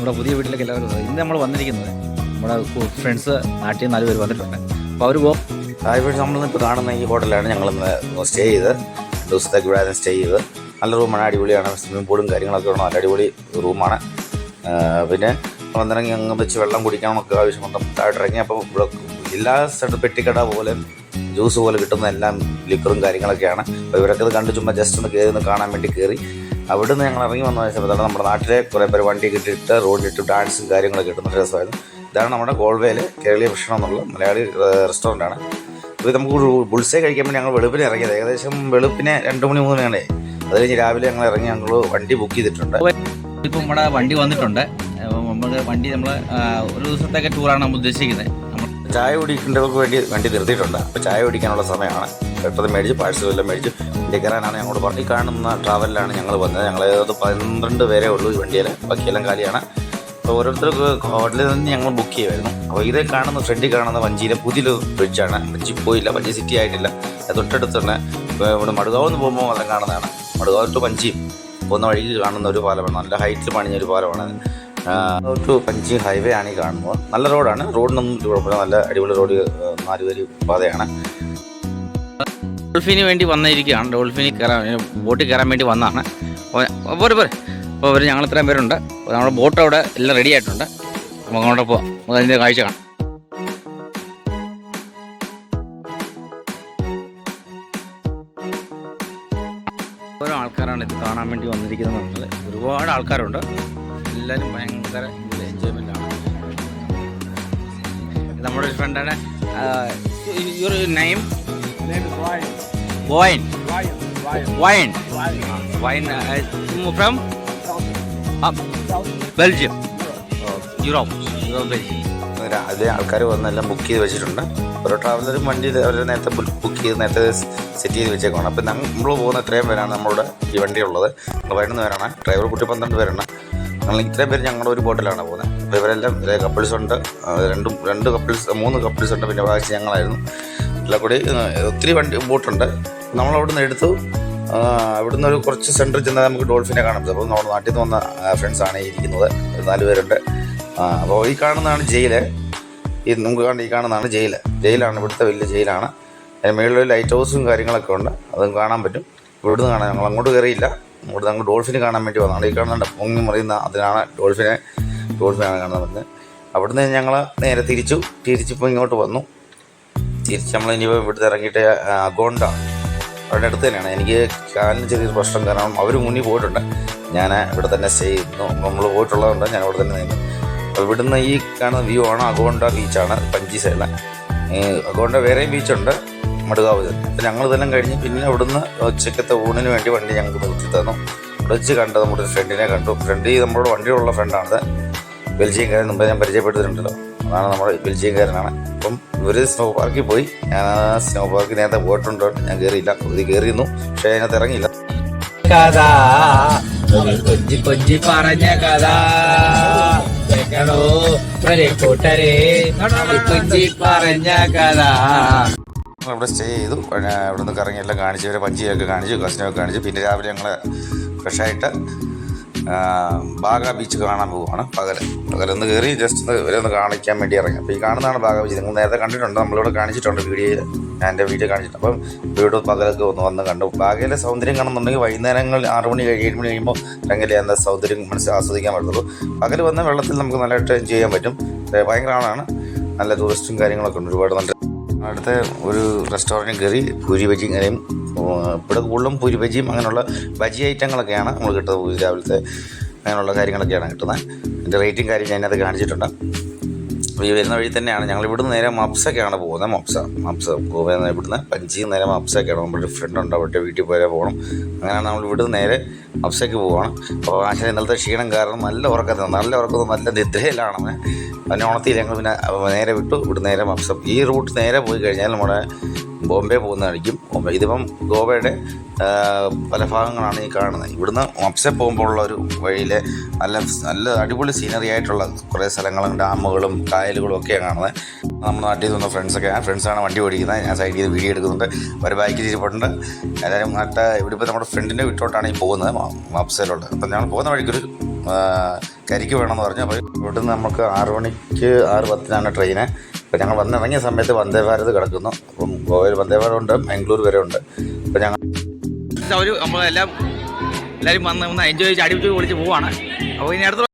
നമ്മുടെ പുതിയ വീട്ടിലേക്ക് സ്വാഗതം. ഇന്ന് നമ്മൾ വന്നിരിക്കുന്നത് നമ്മുടെ ഫ്രണ്ട്സ് നാട്ടിൽ നിന്ന് നാല് പേര് വന്നിട്ടുണ്ട്. അപ്പോൾ അവർ പോകും ഹായ് നമ്മൾ ഇപ്പോൾ കാണുന്ന ഈ ഹോട്ടലാണ് ഞങ്ങൾ ഇന്ന് സ്റ്റേ ചെയ്ത് ദിവസത്തേക്ക് ഇവിടെ സ്റ്റേ ചെയ്ത് നല്ല റൂമാണ് അടിപൊളിയാണ്. സ്വിമ്മിംഗ് പൂളും കാര്യങ്ങളൊക്കെ ഉള്ള നല്ല അടിപൊളി റൂമാണ്. പിന്നെ വന്നിറങ്ങി അങ്ങ് വെച്ച് വെള്ളം കുടിക്കാനൊക്കെ ആവശ്യം വന്ന താഴെ ഇറങ്ങി അപ്പോൾ ഇവിടെ എല്ലാ സ്ഥലത്തും പെട്ടിക്കട പോലെ ജ്യൂസ് പോലെ കിട്ടുന്ന എല്ലാം ലിക്കറും കാര്യങ്ങളൊക്കെയാണ്. അപ്പോൾ ഇവരൊക്കെ ഇത് കണ്ട് ചുമ്മാ ജസ്റ്റ് ഒന്ന് കയറി ഒന്ന് കാണാൻ വേണ്ടി കയറി അവിടെ നിന്ന് ഞങ്ങൾ ഇറങ്ങി വന്ന സമയത്താണ് നമ്മുടെ നാട്ടിലെ കുറേ പേര് വണ്ടി കിട്ടിയിട്ട് റോഡിലിട്ട് ഡാൻസും കാര്യങ്ങളൊക്കെ കിട്ടുന്ന രസമായിരുന്നു. ഇതാണ് നമ്മുടെ ഗോൾവേയിൽ കേരളീയ ഭക്ഷണം എന്നുള്ള മലയാളി റെസ്റ്റോറന്റ് ആണ് ഇപ്പോൾ നമുക്ക് ബുൾസേ കഴിക്കാൻ വേണ്ടി ഞങ്ങൾ വെളുപ്പിന് ഇറങ്ങിയത്. ഏകദേശം വെളുപ്പിന് രണ്ട് മണി മൂന്ന് മണിയാണേ. അത് കഴിഞ്ഞ് രാവിലെ ഞങ്ങൾ ഇറങ്ങി ഞങ്ങൾ വണ്ടി ബുക്ക് ചെയ്തിട്ടുണ്ട്. ഇപ്പം നമ്മുടെ വണ്ടി വന്നിട്ടുണ്ട്. നമ്മൾ വണ്ടി നമ്മൾ ഒരു ദിവസത്തേക്ക് ടൂറാണ് നമ്മൾ ഉദ്ദേശിക്കുന്നത്. ചായ കുടിക്കേണ്ടവർക്ക് വേണ്ടി വണ്ടി നിർത്തിയിട്ടുണ്ട്. അപ്പോൾ ചായ കുടിക്കാനുള്ള സമയമാണ്. പെട്ടെന്ന് മേടിച്ച് പാഴ്സൽ എല്ലാം മേടിച്ച് വണ്ടി കയറാനാണ് പറഞ്ഞു കാണുന്ന ട്രാവലിലാണ് ഞങ്ങൾ വന്നത്. ഞങ്ങൾ ഏതാണ്ട് പന്ത്രണ്ട് പേരേ ഉള്ളൂ ഈ വണ്ടിയിൽ. ബാക്കിയെല്ലാം കാലിയാണ്. അപ്പോൾ ഓരോരുത്തർക്ക് ഹോട്ടലിൽ നിന്ന് ഞങ്ങൾ ബുക്ക് ചെയ്യുമായിരുന്നു അപ്പോൾ ഇതേ കാണുന്ന ഫ്രണ്ടിൽ കാണുന്ന വഞ്ചിയിലെ പുതിയൊരു ബ്രിഡ്ജാണ് വഞ്ചി പോയില്ല. വഞ്ചി സിറ്റി ആയിട്ടില്ല. തൊട്ടടുത്ത് തന്നെ ഇവിടെ മടുകാവ് നിന്ന് പോകുമ്പോൾ മാത്രം കാണുന്നതാണ്. മടുകാവ് ടു വഞ്ചിയും. പോകുന്ന വഴിയിൽ കാണുന്ന ഒരു പാലമാണ്. നല്ല ഹൈറ്റിൽ പണിഞ്ഞ ഒരു പാലമാണ് ടു പഞ്ചി ഹൈവേ ആണ് ഈ കാണുന്നത് നല്ല റോഡാണ്. റോഡിനൊന്നും കുഴപ്പമില്ല. നല്ല അടിപൊളി റോഡ് നാലുപേരി പാതയാണ്. ഡോൾഫിന് വേണ്ടി വന്നിരിക്കുകയാണ്. ഡോൾഫിന് കയറാൻ ബോട്ടിൽ കയറാൻ വേണ്ടി വന്നതാണ്. പോരെ പോരെ. അപ്പോൾ അവർ ഞങ്ങൾ ഇത്രയും പേരുണ്ട്. അപ്പോൾ നമ്മുടെ ബോട്ട് അവിടെ എല്ലാം റെഡി ആയിട്ടുണ്ട്. നമുക്ക് അങ്ങോട്ട് പോവാം. നമുക്ക് അതിന്റെ കാഴ്ച കാണാം. ഓരോ ആൾക്കാരാണ് ഇത് കാണാൻ വേണ്ടി വന്നിരിക്കുന്നത് ഒരുപാട് ആൾക്കാരുണ്ട്. എല്ലാവരും ഭയങ്കര എൻജോയ്മെന്റ് ആണ്. നമ്മുടെ ഒരു ഫ്രണ്ടാണ് your from Belgium Europe Europe ആൾക്കാർ വന്നെല്ലാം ബുക്ക് ചെയ്ത് വെച്ചിട്ടുണ്ട്. ഓരോ ട്രാവലറും വണ്ടി അവർ നേരത്തെ ബുക്ക് ചെയ്ത് നേരത്തെ സെറ്റ് ചെയ്ത് വെച്ചേക്കാണ് അപ്പം നമ്മൾ പോകുന്ന ഇത്രയും പേരാണ് നമ്മളുടെ ഈ വണ്ടി ഉള്ളത് പതിനൊന്ന് പേരാണ് ഡ്രൈവർ കുട്ടി പന്ത്രണ്ട് പേരാണ്. ഞങ്ങൾ ഇത്രയും പേര് ഞങ്ങളുടെ ഒരു ബോട്ടിലാണ് പോകുന്നത്. ഇവരെല്ലാം കപ്പിൾസ് ഉണ്ട്. രണ്ടും രണ്ട് കപ്പിൾസ് മൂന്ന് കപ്പിൾസ് ഉണ്ട്. പിന്നെ ബാക്കി ഞങ്ങളായിരുന്നു. എല്ലാം കൂടി ഒത്തിരി വണ്ടി ബോട്ടുണ്ട്. നമ്മൾ അവിടെ നിന്ന് എടുത്തു അവിടുന്ന് ഒരു കുറച്ച് സെന്ററിൽ ചെന്നാൽ നമുക്ക് ഡോൾഫിനെ കാണാൻ പറ്റും അപ്പോൾ നമ്മുടെ നാട്ടിൽ നിന്ന് വന്ന ഫ്രണ്ട്സാണ് ഇരിക്കുന്നത്. നാല് പേരുണ്ട്. അപ്പോൾ ഈ കാണുന്നതാണ് ജയിൽ. ഈ നമുക്ക് കണ്ട് ഈ കാണുന്നതാണ് ജയിൽ. ജയിലാണ് ഇവിടുത്തെ വലിയ ജയിലാണ്. അതിന് മുകളിൽ ലൈറ്റ് ഹൗസും കാര്യങ്ങളൊക്കെ ഉണ്ട്. അതും കാണാൻ പറ്റും. ഇവിടുന്ന് കാണാൻ ഞങ്ങൾ അങ്ങോട്ട് കയറിയില്ല. ഇവിടുന്ന് ഞങ്ങൾ ഡോൾഫിന് കാണാൻ വേണ്ടി വന്നതാണ്. ഈ കാണുന്നുണ്ട് പൊങ്ങി മറിയുന്ന അതിനാണ് ഡോൾഫിനെ ഡോൾഫിനാണ് കാണാൻ പറ്റുന്നത് അവിടുന്ന് ഞങ്ങൾ നേരെ തിരിച്ചു. തിരിച്ചിപ്പോൾ ഇങ്ങോട്ട് വന്നു. തിരിച്ച് നമ്മൾ ഇനി ഇവിടുത്തെ ഇറങ്ങിയിട്ട് അഗോണ്ട അവിടെ അടുത്ത് തന്നെയാണ്. എനിക്ക് കാലിന് ചെറിയൊരു പ്രശ്നം കാരണം അവർ മുന്നിൽ പോയിട്ടുണ്ട്. ഞാൻ ഇവിടെ തന്നെ സ്റ്റേ ചെയ്യുന്നു. നമ്മൾ പോയിട്ടുള്ളതുകൊണ്ട് ഞാൻ അവിടെ തന്നെ നിന്നു. അപ്പോൾ ഇവിടുന്ന് ഈ കാണുന്ന വ്യൂ ആണ് അഗോണ്ട ബീച്ചാണ് പഞ്ചി സൈഡിലെ അഗോണ്ട വേറെയും ബീച്ചുണ്ട് മടുകാവ് തന്നെ ഞങ്ങൾ ഇതെല്ലാം കഴിഞ്ഞ് പിന്നെ അവിടുന്ന് ഉച്ചക്കത്തെ ഊണിന് വേണ്ടി വണ്ടി ഞങ്ങൾക്ക് നിർത്തി തന്നു. അവിടെ കണ്ട് നമ്മുടെ ഒരു ഫ്രണ്ടിനെ കണ്ടു. ഫ്രണ്ട് നമ്മുടെ വണ്ടിയിലുള്ള ഫ്രണ്ടാണത് ബെൽജിയംകാരൻ മുമ്പ് ഞാൻ പരിചയപ്പെടുത്തിയിട്ടുണ്ടല്ലോ. അതാണ് നമ്മുടെ ബെൽജിയംകാരനാണ്. അപ്പം ഇവർ സ്നോ പാർക്കിൽ പോയി. ഞാൻ ആ സ്നോ പാർക്കിൽ നേരത്തെ പോയിട്ടുണ്ട്. ഞാൻ കയറിയില്ല ഇത് കയറിയിരുന്നു പക്ഷേ അതിനകത്ത് ഇറങ്ങിയില്ല. പറഞ്ഞ കഥ. പറഞ്ഞ കഥ. അവിടെ സ്റ്റേ ചെയ്തു. അവിടെ നിന്ന് കറങ്ങി എല്ലാം കാണിച്ചു ഇവരെ പഞ്ചിയൊക്കെ കാണിച്ചു കസിനൊക്കെ കാണിച്ചു. പിന്നെ രാവിലെ ഞങ്ങൾ ഫ്രഷായിട്ട് ബാഗ ബീച്ച് കാണാൻ പോവുകയാണ് പകൽ പകലൊന്ന് കയറി ജസ്റ്റ് ഒന്ന് ഇവരെ ഒന്ന് കാണിക്കാൻ വേണ്ടി ഇറങ്ങി. അപ്പോൾ ഈ കാണുന്നതാണ് ബാഗ ബീച്ച് നിങ്ങൾ നേരത്തെ കണ്ടിട്ടുണ്ട്. നമ്മളിവിടെ കാണിച്ചിട്ടുണ്ട് വീഡിയോയിൽ ഞാൻ എന്റെ വീഡിയോ കാണിച്ചിട്ടുണ്ട്. അപ്പം വീഡിയോ പകലൊക്കെ ഒന്ന് വന്ന് കണ്ടു. ബാഗയിലെ സൗന്ദര്യം കാണുന്നുണ്ടെങ്കിൽ വൈകുന്നേരങ്ങളിൽ ആറ് മണി ഏഴ് മണി കഴിയുമ്പോൾ അല്ലെങ്കിൽ എന്താ സൗന്ദര്യം മനസ്സിൽ ആസ്വദിക്കാൻ പറ്റുള്ളൂ. പകൽ വന്ന വെള്ളത്തിൽ നമുക്ക് നല്ലതായിട്ട് എൻജോയ് ചെയ്യാൻ പറ്റും. ഭയങ്കര ആളാണ്. നല്ല ടൂറിസ്റ്റും കാര്യങ്ങളൊക്കെ ഉണ്ട്. ഒരുപാട് നല്ല അടുത്ത ഒരു റെസ്റ്റോറന്റ് കയറി പൂരി ബജി ഇങ്ങനെയും ഇവിടെ കൂടുതലും പൂരി ബജിയും അങ്ങനെയുള്ള ബജി ഐറ്റങ്ങളൊക്കെയാണ് നമ്മൾ കിട്ടുന്നത്. രാവിലത്തെ അങ്ങനെയുള്ള കാര്യങ്ങളൊക്കെയാണ് കിട്ടുന്നത്. അതിന്റെ റേറ്റും കാര്യം ഞാനത് കാണിച്ചിട്ടുണ്ട്. ഈ വരുന്ന വഴി തന്നെയാണ്. ഞങ്ങൾ ഇവിടുന്ന് നേരെ മപ്സൊക്കെയാണ് പോകുന്നത്. മപ്സ മപ്സ ഗോവയിൽ ഇവിടുന്ന് പഞ്ചി നേരെ മപ്സൊക്കെയാണ് നമ്മുടെ ഫ്രണ്ട് ഉണ്ട്. അവരുടെ വീട്ടിൽ പോയാൽ പോകണം. അങ്ങനെയാണ് നമ്മൾ ഇവിടുന്ന് നേരെ മപ്സയ്ക്ക് പോവാണ്. അപ്പോൾ ആശാൻ ഇന്നലത്തെ ക്ഷീണം കാരണം നല്ല ഉറക്കത്തിൽ നല്ല ഉറക്കത്തിൽ നല്ല നിദ്രയിലാണ് അവനെ. ഓണത്തിൽ ഞങ്ങൾ പിന്നെ നേരെ വിട്ടു. ഇവിടെ നേരെ മപ്സം ഈ റൂട്ട് നേരെ പോയി കഴിഞ്ഞാൽ നമ്മുടെ ബോംബെ പോകുന്നതായിരിക്കും. ബോംബെ. ഇതിപ്പം ഗോവയുടെ പല ഭാഗങ്ങളാണ് ഈ കാണുന്നത്. ഇവിടുന്ന് മപ്സെ പോകുമ്പോഴുള്ള ഒരു വഴിയിലെ നല്ല നല്ല അടിപൊളി സീനറി ആയിട്ടുള്ള കുറേ സ്ഥലങ്ങളും ഡാമുകളും കായലുകളും ഒക്കെയാണ് കാണുന്നത്. നമ്മുടെ നാട്ടിൽ നിന്ന് ഫ്രണ്ട്സൊക്കെ ആ ഫ്രണ്ട്സാണ് വണ്ടി ഓടിക്കുന്നത്. ഞാൻ സൈഡിൽ നിന്ന് വീഡിയോ എടുക്കുന്നുണ്ട്. ഒരു ബൈക്ക് തിരിച്ചിട്ടുണ്ട് എല്ലാവരും നാട്ട് ഇവിടെ ഇപ്പോൾ നമ്മുടെ ഫ്രണ്ടിന്റെ വീട്ടിലോട്ടാണ് ഈ പോകുന്നത് മപ്സയിലോട്ട് അപ്പം ഞങ്ങൾ പോകുന്ന വഴിക്കൊരു കരിക്ക് വേണമെന്ന് പറഞ്ഞു. അപ്പോൾ ഇവിടുന്ന് നമുക്ക് ആറ് മണിക്ക് ആറ് പത്തിനാണ് ട്രെയിന് അപ്പോൾ ഞങ്ങൾ വന്നിറങ്ങിയ സമയത്ത് വന്ദേ ഭാരത് കിടക്കുന്നു. അപ്പം ഗോവയിൽ വന്ദേ ഭാരത് ഉണ്ട് ബാംഗ്ലൂർ വരെ ഉണ്ട്. അപ്പോൾ ഞങ്ങൾ അവർ നമ്മളെല്ലാം എല്ലാവരും വന്ന് ഒന്ന് എൻജോയ് ചെയ്ത് അടിപിടിച്ച് വിളിച്ച് പോവാണ്. അപ്പോൾ ഇനി അടുത്ത